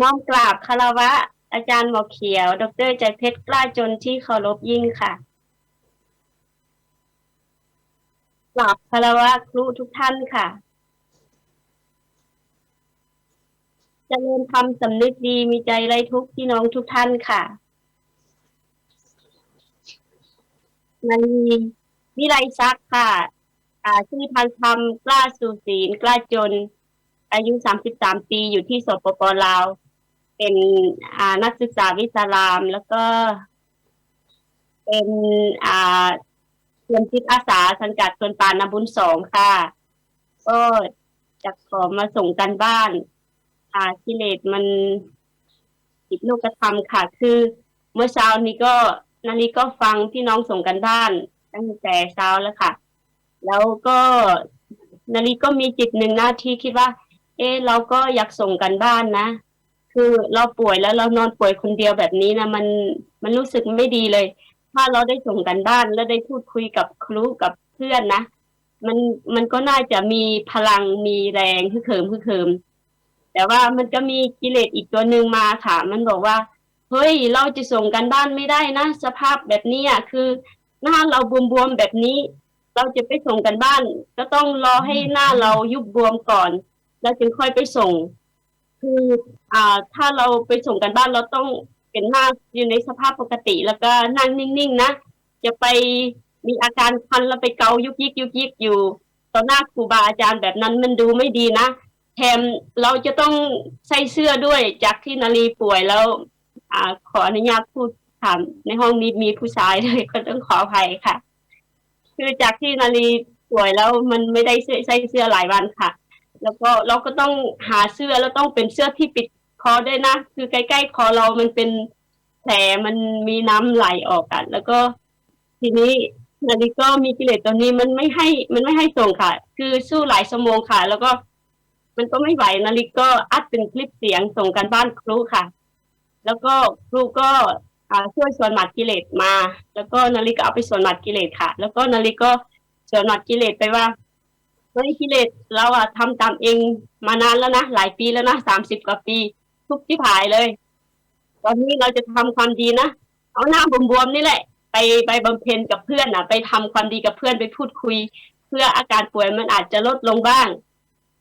น้อมกราบคารวะ อาจารย์หมอเขียว ดรใจเพชรกล้าจนที่เคารพยิ่งค่ะกราบคารวะครูทุกท่านค่ะจเจริญธรรมสำนึกดีมีใจไรทุกข์พี่น้องทุกท่านค่ะนันนีวิไลซักค่ะ อ่าชื่อพันธรรมกล้าสู่ศีลกล้าจน อายุสามสิบสามปีอยู่ที่สปปลาว เป็นอ่านักศึกษาวิสาราม แล้วก็ เป็นอ่าเรียนจิตอาสาสังกัดส่วนปานนบุญสองค่ะ ก็จะขอมาส่งกันบ้าน อ่ากิเลสมันติดโลกธรรมค่ะ คือเมื่อเช้านี้ก็นาลีก็ฟังพี่น้องส่งกันบ้าน ตั้งแต่เช้าแล้วค่ะ แล้วก็นาลีก็มีจิตหนึ่งหน้าที่คิดว่า เออเราก็อยากส่งกันบ้านนะ คือเราป่วยแล้วเรานอนป่วยคนเดียวแบบนี้นะมันมันรู้สึกไม่ดีเลย ถ้าเราได้ส่งกันบ้านแล้วได้พูดคุยกับครูกับเพื่อนนะมันมันก็น่าจะมีพลังมีแรงคือเขิมคือเขิมแต่ว่ามันก็มีกิเลสอีกตัวหนึ่งมาค่ะ มันบอกว่าเฮ้ยเราจะส่งกันบ้านไม่ได้นะสภาพแบบนี้อะคือ หน้าเราบวมๆแบบนี้ เราจะไปส่งกันบ้าน ก็ต้องรอให้หน้าเรายุบบวมก่อน แล้วจึงค่อยไปส่ง คืออ่าถ้าเราไปส่งกันบ้านเราต้องเป็นหน้าอยู่ในสภาพปกติ แล้วก็นั่งนิ่งๆนะจะไปมีอาการคันแล้วไปเกายุกยิกยุกยิกอยู่ต่อหน้าครูบาอาจารย์แบบนั้นมันดูไม่ดีนะแถมเราจะต้องใส่เสื้อด้วยจากที่นาลีป่วยแล้วอ่าขออนุญาตพูดถามในห้องนี้มีผู้ชายด้วยก็ต้องขออภัยค่ะ คือจากที่นาลีป่วยแล้วมันไม่ได้ใส่เสื้อหลายวันค่ะ แล้วก็เราก็ต้องหาเสื้อแล้วต้องเป็นเสื้อที่ปิดคอด้วยนะ คือใกล้ๆคอเรามันเป็นแผลมันมีน้ำไหลออกกันแล้วก็ทีนี้นาฬิก็มีกิเลสตัวนี้มันไม่ให้ มันไม่ให้ส่งค่ะ คือสู้หลายชั่วโมงค่ะ แล้วก็มันก็ไม่ไหวนาฬิก็อัดเป็นคลิปเสียงส่งกันบ้านครูค่ะ แล้วก็ครูก็อ่าช่วยสวนหมัดกิเลสมา แล้วก็นาฬิก็เอาไปสวนหมัดกิเลสค่ะ แล้วก็นาฬิก็สวนหมัดกิเลสไปว่า เฮ้ยกิเลสเราอะทำตามเองมานานแล้วนะหลายปีแล้วนะสามสิบกว่าปี ทุกที่ผายเลย ตอนนี้เราจะทำความดีนะเอาหน้าบวมๆนี่แหละ ไปไปบำเพ็ญกับเพื่อนอะไปทำความดีกับเพื่อนไปพูดคุย เพื่ออาการป่วยมันอาจจะลดลงบ้าง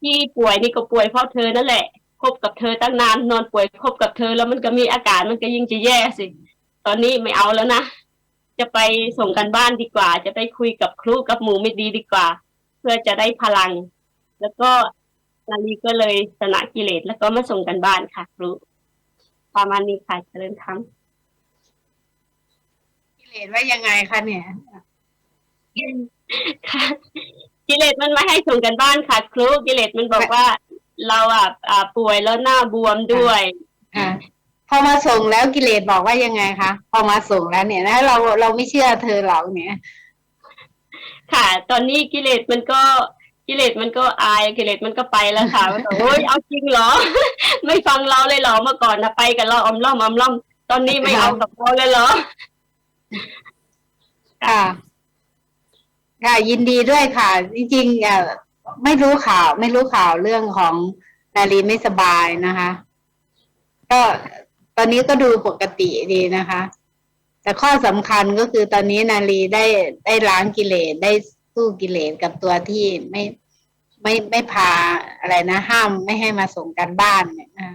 ที่ป่วยนี่ก็ป่วยเพราะเธอนั่นแหละคบกับเธอตั้งนานนอนป่วยคบกับเธอแล้วมันก็มีอาการมันก็ยิ่งจะแย่สิ ตอนนี้ไม่เอาแล้วนะจะไปส่งกันบ้านดีกว่า จะไปคุยกับครูกับหมูไม่ดีดีกว่า พื่อจะได้พลัง แล้วก็นาลีก็เลยสนะกิเลสแล้วก็มาส่งกันบ้านค่ะครูประมาณนี้ค่ะเจริญธรรมกิเลสว่ายังไงคะเนี่ยค่ะกิเลสมันไม่ให้ส่งกันบ้านค่ะ ครูกิเลสมันบอกว่าเราอะอ่าป่วยแล้วหน้าบวมด้วยอ่าพอมาส่งแล้วกิเลสบอกว่ายังไงคะพอมาส่งแล้วเนี่ยนะเราเราไม่เชื่อเธอหรอกเนี่ย ค่ะ ตอนนี้กิเลสมันก็กิเลสมันก็อายกิเลสมันก็ไปแล้วค่ะมันบอกโอ้ยเอาจริงเหรอ ไม่ฟังเราเลยเหรอเมื่อก่อนนะไปกับเราอมล่อมอมล่อม ตอนนี้ไม่เอากับเราเลยเหรอค่ะค่ะยินดีด้วยค่ะ จริงๆอะไม่รู้ข่าว ไม่รู้ข่าวเรื่องของนารีไม่สบายนะคะ ก็ตอนนี้ก็ดูปกติดีนะคะ แต่ข้อสำคัญก็คือตอนนี้นารีได้ได้ล้างกิเลสได้สู้กิเลสกับตัวที่ไม่ไม่ไม่พาอะไรนะ ห้ามไม่ให้มาส่งกันบ้านเนี่ยนะ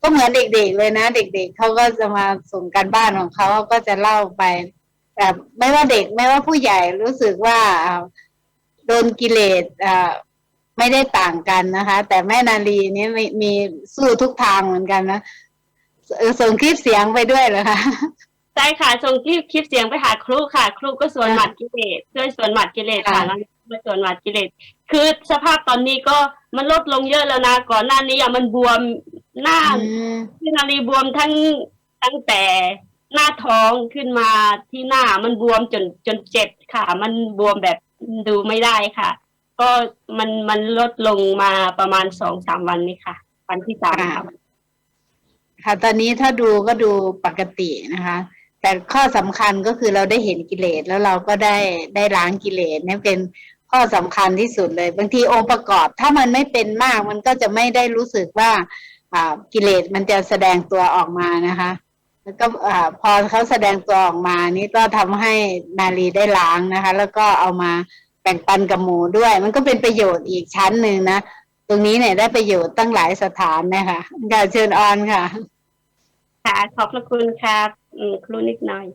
ก็เหมือนเด็กๆเลยนะ เด็กๆเขาก็จะมาส่งกันบ้านของเขาเขาก็จะเล่าไป แต่ไม่ว่าเด็กไม่ว่าผู้ใหญ่รู้สึกว่าโดนกิเลสอ่าไม่ได้ต่างกันนะคะ แต่แม่นาลีนี่มีมีสู้ทุกทางเหมือนกันนะส่งคลิปเสียงไปด้วยเหรอคะ ใช่ค่ะส่งคลิปคลิปเสียงไปหาครูค่ะ ครูก็สวนหมัดกิเลสช่วยสวนหมัดกิเลสค่ะค่ะแล้วก็สวนหมัดกิเลสคือสภาพตอนนี้ก็มันลดลงเยอะแล้วนะก่อนหน้านี้อะมันบวมหน้าอืมพี่นาลีบวมทั้งตั้งแต่หน้าท้องขึ้นมาที่หน้ามันบวมจนจนเจ็บค่ะ มันบวมแบบดูไม่ได้ค่ะ ก็มันมันลดลงมาประมาณสองสามวันนี้ค่ะ วันที่สามค่ะค่ะค่ะตอนนี้ถ้าดูก็ดูปกตินะคะ แต่ข้อสำคัญก็คือเราได้เห็นกิเลสแล้วเราก็ได้ได้ล้างกิเลสนี่เป็นข้อสำคัญที่สุดเลย บางทีองค์ประกอบถ้ามันไม่เป็นมากมันก็จะไม่ได้รู้สึกว่าอ่ากิเลสมันจะแสดงตัวออกมานะคะ แล้วก็อ่าพอเขาแสดงตัวออกมานี่ก็ทำให้นารีได้ล้างนะคะ แล้วก็เอามาแบ่งปันกับหมูด้วย มันก็เป็นประโยชน์อีกชั้นหนึ่งนะตรงนี้เนี่ยได้ประโยชน์ตั้งหลายสถานนะคะค่ะเชิญออนค่ะ ค่ะ ขอบพระคุณครับ ครูนิดหน่อย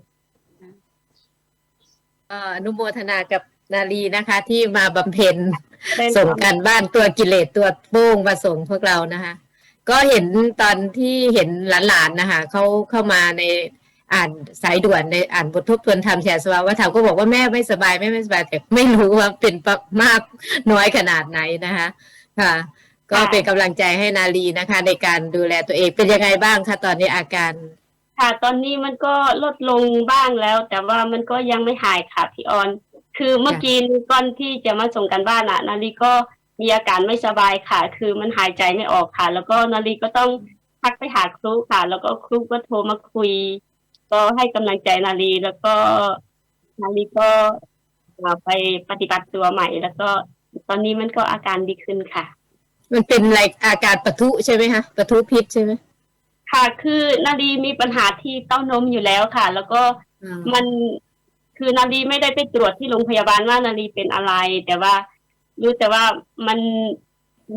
เอ่ออนุโมทนากับนาลีนะคะ ที่มาบำเพ็ญได้ส่งกันบ้านตัวกิเลสตัวโป้งมาส่งพวกเรานะคะ ก็เห็นตอนที่เห็นหลานๆนะคะเขาเข้ามาในอ่านสายด่วนในอ่านบททบทวนธรรมแชร์สภาวะธรรมก็บอกว่าแม่ไม่สบายแม่ไม่สบายแต่ไม่รู้ว่าเป็นมากน้อยขนาดไหนนะคะ ค่ะ ก็เป็นกำลังใจให้นาลีนะคะ ในการดูแลตัวเองเป็นยังไงบ้างคะตอนนี้อาการ ค่ะ ตอนนี้มันก็ลดลงบ้างแล้ว แต่ว่ามันก็ยังไม่หายค่ะพี่ออน คือเมื่อกี้ก่อนที่จะมาส่งกันบ้านอะนาลีก็มีอาการไม่สบายค่ะ คือมันหายใจไม่ออกค่ะ แล้วก็นาลีก็ต้องทักไปหาครูค่ะ แล้วก็ครูก็โทรมาคุย ก็ให้กำลังใจนาลีแล้วก็นาลีก็เอ่อไปปฏิบัติตัวใหม่ แล้วก็ตอนนี้มันก็อาการดีขึ้นค่ะ มันเป็นอะไรอาการปะทุใช่ไหมคะปะทุพิษใช่ไหม ค่ะ คือนาลีมีปัญหาที่เต้านมอยู่แล้วค่ะ แล้วก็อืมมันคือนาลีไม่ได้ไปตรวจที่โรงพยาบาลว่านาลีเป็นอะไร แต่ว่ารู้แต่ว่ามัน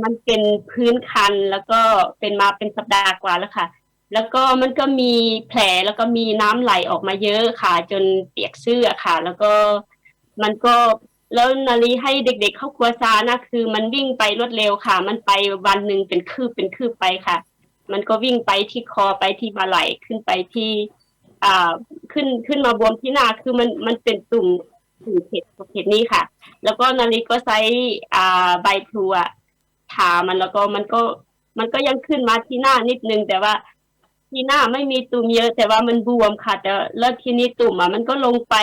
มันเป็นพื้นคันแล้วก็เป็นมาเป็นสัปดาห์กว่าแล้วค่ะ แล้วก็มันก็มีแผลแล้วก็มีน้ำไหลออกมาเยอะค่ะ จนเปียกเสื้อค่ะ แล้วก็มันก็แล้วนาลีให้เด็ก ๆ เข้าครัวซานะคือ มันวิ่งไปรวดเร็วค่ะ มันไปวันหนึ่งเป็นคืบเป็นคืบไปค่ะ มันก็วิ่งไปที่คอไปที่บาไหลขึ้นไปที่อ่าขึ้นขึ้นมาบวมที่หน้าคือมันมันเป็นตุ่มตุ่มเผ็ดเผ็ดนี้ค่ะ แล้วก็นาฬิก็ใช้อ่าใบพลูอะทามันแล้วก็มันก็มันก็ยังขึ้นมาที่หน้านิดนึง แต่ว่าที่หน้าไม่มีตุ่มเยอะ แต่ว่ามันบวมค่ะ แต่แล้วทีนี้ตุ่มอะมันก็ลงไป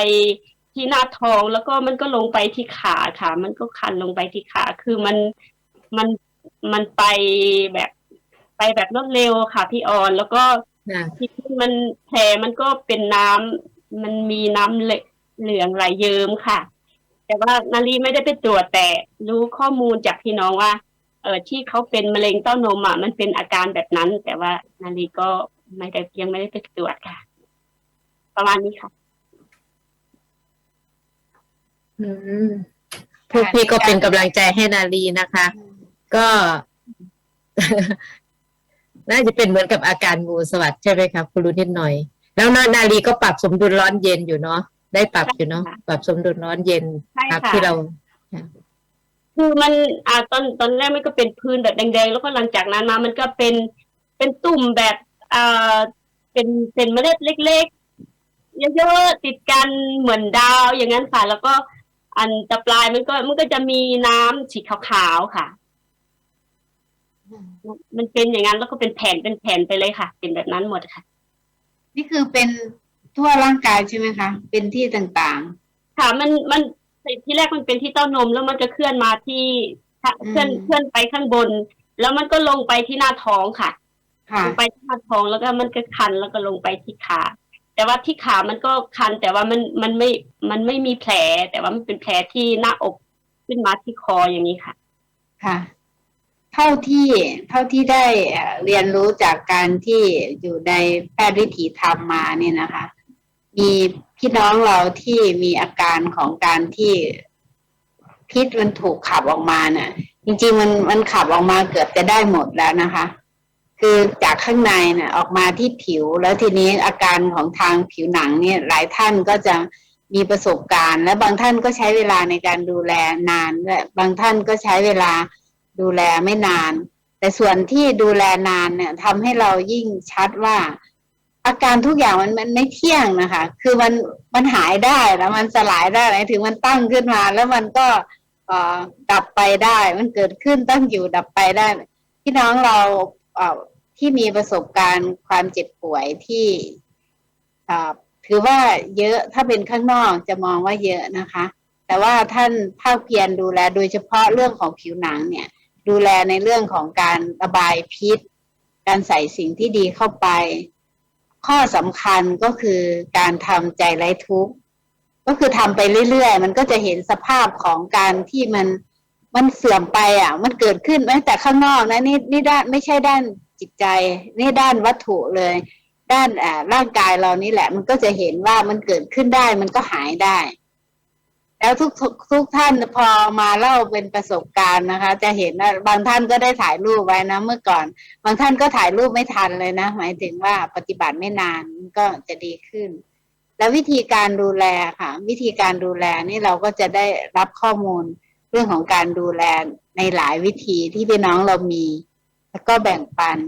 ที่หน้าท้องแล้วก็มันก็ลงไปที่ขาค่ะ มันก็คันลงไปที่ขาคือมันมันมันไปแบบ ไปแบบรวดเร็วค่ะพี่ออนแล้วก็ค่ะทีนี้มันแผลมันก็เป็นน้ำมันมีน้ำเหลเหลืองไหลเยิ้มค่ะ แต่ว่านาลีไม่ได้ไปตรวจแต่รู้ข้อมูลจากพี่น้องว่า เออที่เขาเป็นมะเร็งเต้านมอะมันเป็นอาการแบบนั้น แต่ว่านาลีก็ไม่ได้ยังไม่ได้ไปตรวจค่ะ ประมาณนี้ค่ะ อืมพวกพี่ก็เป็นกำลังใจให้นาลีนะคะ ก็ น่าจะเป็นเหมือนกับอาการงูสวัสด์ใช่ไหมครับคุณรู้นิดหน่อย แล้วนานาลีก็ปรับสมดุลร้อนเย็นอยู่เนาะได้ปรับอยู่เนาะใช่ค่ะปรับสมดุลร้อนเย็นใช่ครับค่ะที่เราคือมันอ่าตอนตอนแรกมันก็เป็นพื้นแบบแดงๆแล้วก็หลังจากนั้นมามันก็เป็นเป็นตุ่มแบบอ่าเป็นเป็นเมล็ดเล็กๆเยอะๆติดกันเหมือนดาวอย่างนั้นค่ะ แล้วก็อันตะปลายมันก็มันก็จะมีน้ำสีขาวๆค่ะ มันเป็นอย่างนั้นแล้วก็เป็นแผ่นเป็นแผ่นไปเลยค่ะ เป็นแบบนั้นหมดค่ะ นี่คือเป็นทั่วร่างกายใช่ไหมคะ เป็นที่ต่างค่ะมันมันที่แรกมันเป็นที่เต้านมแล้วมันจะเคลื่อนมาที่เคลื่อนอืมเคลื่อนไปข้างบน แล้วมันก็ลงไปที่หน้าท้องค่ะๆค่ะลงไปที่หน้าท้องแล้วก็มันก็คันแล้วก็ลงไปที่ขาแต่ว่าที่ขามันก็คัน แต่ว่ามันมันไม่มันไม่มีแผล แต่ว่ามันเป็นแผลที่หน้าอกขึ้นมาที่คออย่างนี้ค่ะ ค่ะ เท่าที่เท่าที่ได้เรียนรู้จากการที่อยู่ในแพทย์วิถีธรรมมาเนี่ยนะคะ มีพี่น้องเราที่มีอาการของการที่พิษมันถูกขับออกมาน่ะ จริงๆมันมันขับออกมาเกือบจะได้หมดแล้วนะคะ คือจากข้างในน่ะ ออกมาที่ผิวแล้วทีนี้อาการของทางผิวหนังเนี่ย หลายท่านก็จะมีประสบการณ์ และบางท่านก็ใช้เวลาในการดูแลนานและบางท่านก็ใช้เวลา ดูแลไม่นาน แต่ส่วนที่ดูแลนานเนี่ยทำให้เรายิ่งชัดว่า อาการทุกอย่างมันมันไม่เที่ยงนะคะ คือมันมันหายได้แล้วมันสลายได้หมายถึงมันตั้งขึ้นมา แล้วมันก็เอ่อดับไปได้ มันเกิดขึ้นตั้งอยู่ดับไปได้ พี่น้องเราเอ่อที่มีประสบการณ์ความเจ็บป่วยที่ถือว่าเยอะถ้าเป็นข้างนอกจะมองว่าเยอะนะคะ แต่ว่าท่านภาคเพียรดูแลโดยเฉพาะเรื่องของผิวหนังเนี่ย ดูแลในเรื่องของการระบายพิษ การใส่สิ่งที่ดีเข้าไป ข้อสำคัญก็คือการทำใจไร้ทุกข์ก็คือทำไปเรื่อยๆ มันก็จะเห็นสภาพของการที่มันมันเสื่อมไปอะ มันเกิดขึ้นแม้แต่ข้างนอกนะนี่นี่ด้านไม่ใช่ด้านจิตใจ นี่ด้านวัตถุเลย ด้านอ่าร่างกายเรานี่แหละ มันก็จะเห็นว่ามันเกิดขึ้นได้ มันก็หายได้ แล้วทุกทุกทุกท่านพอมาเล่าเป็นประสบการณ์นะคะ จะเห็นว่าบางท่านก็ได้ถ่ายรูปไว้นะเมื่อก่อน บางท่านก็ถ่ายรูปไม่ทันเลยนะ หมายถึงว่าปฏิบัติไม่นานมันก็จะดีขึ้น แล้ววิธีการดูแลค่ะ วิธีการดูแลนี่เราก็จะได้รับข้อมูลเรื่องของการดูแลในหลายวิธีที่พี่น้องเรามี แล้วก็แบ่งปัน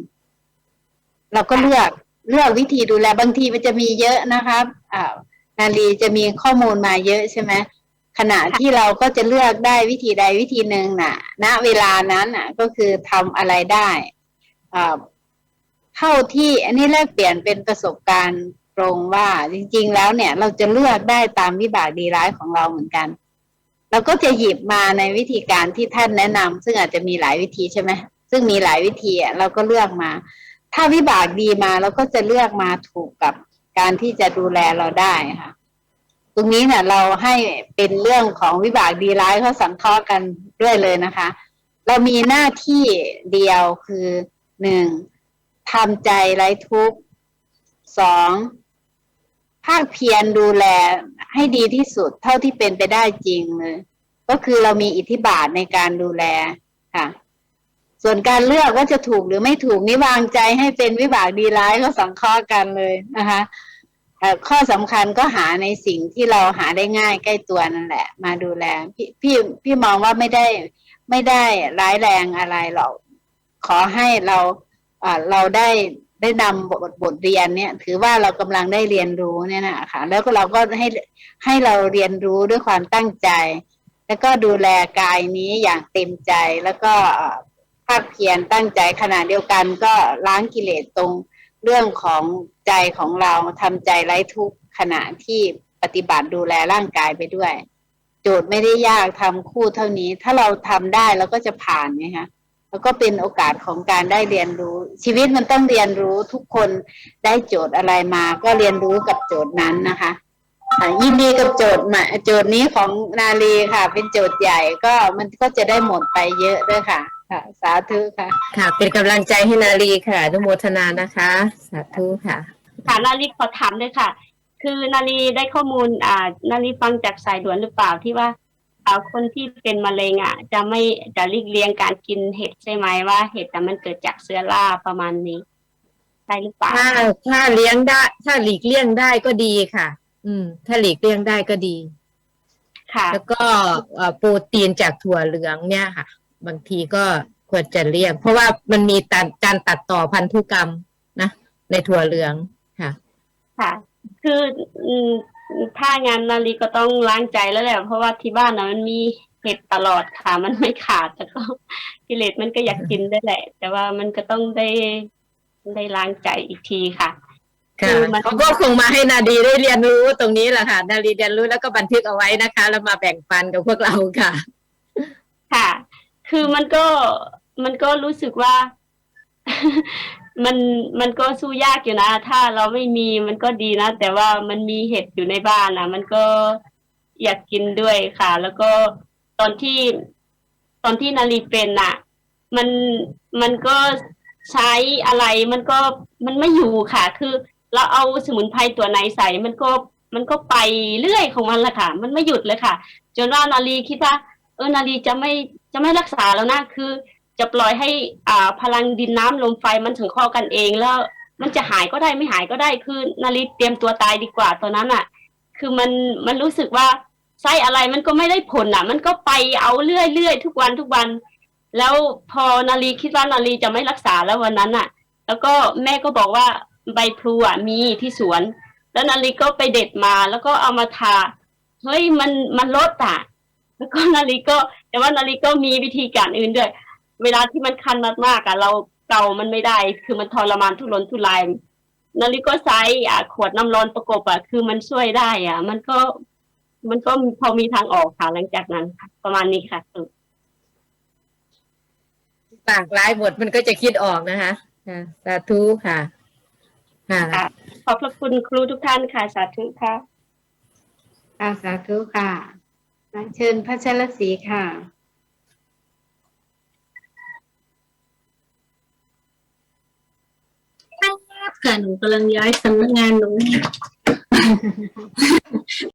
เราก็เลือกเลือกวิธีดูแลบางทีมันจะมีเยอะนะครับอ่านาลีจะมีข้อมูลมาเยอะใช่ไหม ขณะที่เราก็จะเลือกได้วิธีใดวิธีหนึ่งน่ะ ณเวลานั้นน่ะ ก็คือทำอะไรได้เท่าที่อันนี้แลกเปลี่ยนเป็นประสบการณ์ตรงว่าจริง ๆ แล้วเนี่ย เราจะเลือกได้ตามวิบากดีร้ายของเราเหมือนกันเราก็จะหยิบมาในวิธีการที่ท่านแนะนำซึ่งอาจจะมีหลายวิธีใช่ไหมซึ่งมีหลายวิธีเราก็เลือกมา ถ้าวิบากดีมาเราก็จะเลือกมาถูกกับการที่จะดูแลเราได้ค่ะ ตรงนี้เนี่ยเราให้เป็นเรื่องของวิบากดีร้ายเขาสังเคราะห์กันด้วยเลยนะคะ เรามีหน้าที่เดียวคือหนึ่งทำใจไร้ทุกข์สองภาคเพียรดูแลให้ดีที่สุดเท่าที่เป็นไปได้จริงเลยก็คือเรามีอิทธิบาทในการดูแลค่ะ ส่วนการเลือกว่าจะถูกหรือไม่ถูกนี่วางใจให้เป็นวิบากดีร้ายก็สังเคราะห์กันเลยนะคะ ข้อสำคัญก็หาในสิ่งที่เราหาได้ง่ายใกล้ตัวนั่นแหละ มาดูแลพี่พี่พี่มองว่าไม่ได้ไม่ได้ร้ายแรงอะไรหรอกขอให้เราอ่าเราได้ได้นำบทบทเรียนเนี่ย ถือว่าเรากำลังได้เรียนรู้เนี่ยนะคะแล้วก็เราก็ให้ให้เราเรียนรู้ด้วยความตั้งใจ แล้วก็ดูแลกายนี้อย่างเต็มใจแล้วก็ภาคเพียรตั้งใจขณะเดียวกันก็ล้างกิเลสตรง เรื่องของใจของเราทำใจไร้ทุกข์ขณะที่ปฏิบัติดูแลร่างกายไปด้วย โจทย์ไม่ได้ยากทำคู่เท่านี้ ถ้าเราทำได้เราก็จะผ่านไงคะแล้วก็เป็นโอกาสของการได้เรียนรู้ ชีวิตมันต้องเรียนรู้ทุกคนได้โจทย์อะไรมา ก็เรียนรู้กับโจทย์นั้นนะคะอะยินดีกับโจทย์มาโจทย์นี้ของนาลีค่ะ เป็นโจทย์ใหญ่ก็มันก็จะได้หมดไปเยอะด้วยค่ะ ค่ะ สาธุค่ะ ค่ะ เป็นกำลังใจให้นาลีค่ะอนุโมทนานะคะ สาธุค่ะ ค่ะนาลีขอถามด้วยค่ะ คือนาลีได้ข้อมูลอ่านาลีฟังจากสายด่วนหรือเปล่าที่ว่าอ่าคนที่เป็นมะเร็งอะ จะไม่จะหลีกเลี่ยงการกินเห็ดใช่ไหมว่า เห็ดแต่มันเกิดจากเชื้อราประมาณนี้ใช่หรือเปล่าถ้าถ้าเลี้ยงได้ ถ้าหลีกเลี่ยงได้ก็ดีค่ะ อืม ถ้าหลีกเลี่ยงได้ก็ดี ค่ะ แล้วก็เอ่อโปรตีนจากถั่วเหลืองเนี่ยค่ะ บางทีก็ควรจะเลี่ยงเพราะว่ามันมีการการตัดต่อพันธุกรรมนะ ในถั่วเหลืองค่ะ ค่ะ คืออืมถ้างานนาลีก็ต้องล้างใจแล้วแหละเพราะว่าที่บ้านนะมันมีเห็ดตลอดค่ะ มันไม่ขาดแต่ก็กิเลสมันก็อยากกินได้วยแหละ แต่ว่ามันก็ต้องได้ได้ล้างใจอีกทีค่ะค่ะคือมันเขาก็คงมาให้นาดีได้เรียนรู้ตรงนี้แหละค่ะ นาดีเรียนรู้แล้วก็บันทึกเอาไว้นะคะ แล้วมาแบ่งปันกับพวกเราค่ะ ค่ะ คือมันก็มันก็รู้สึกว่า มันมันก็สู้ยากอยู่นะ ถ้าเราไม่มีมันก็ดีนะ แต่ว่ามันมีเห็ดอยู่ในบ้านนะมันก็อยากกินด้วยค่ะ แล้วก็ตอนที่ตอนที่นาลีเป็นน่ะ มันมันก็ใช้อะไรมันก็มันไม่อยู่ค่ะ คือเราเอาสมุนไพรตัวไหนใส่มันก็มันก็ไปเรื่อยของมันแหละค่ะ มันไม่หยุดเลยค่ะ จนว่านาลีคิดว่าเออนาลีจะไม่ จะไม่รักษาแล้วนะคือ จะปล่อยให้อ่าพลังดินน้ำลมไฟมันถึงข้อกันเองแล้ว มันจะหายก็ได้ไม่หายก็ได้คือนาลีเตรียมตัวตายดีกว่าตอนนั้นอะ คือมันมันรู้สึกว่าไส้อะไรมันก็ไม่ได้ผลอะ มันก็ไปเอาเรื่อยเรื่อยทุกวันทุกวัน แล้วพอนาลีคิดว่านาลีจะไม่รักษาแล้ววันนั้นอะ แล้วก็แม่ก็บอกว่าใบพลูอะมีที่สวน แล้วนาลีก็ไปเด็ดมาแล้วก็เอามาทาเฮ้ยมันมันลดอะ แล้วก็นาลีก็ แต่ว่านาลีก็มีวิธีการอื่นด้วย เวลาที่มันคันมากๆอะเราเกามันไม่ได้ คือมันทรมานทุรนทุรายนาลีก็ใช้อ่าขวดน้ำร้อนประกบอะคือมันช่วยได้อะ มันก็มันก็พอมีทางออกค่ะหลังจากนั้นค่ะประมาณนี้ค่ะปากร้ายบทมันก็จะคิดออกนะคะค่ะสาธุค่ะค่ะ ค่ะ ขอบพระคุณครูทุกท่านค่ะ สาธุค่ะค่ะสาธุค่ะ เชิญพระชลศรีค่ะ ค่ะหนูกำลังย้ายสำนักงานหนู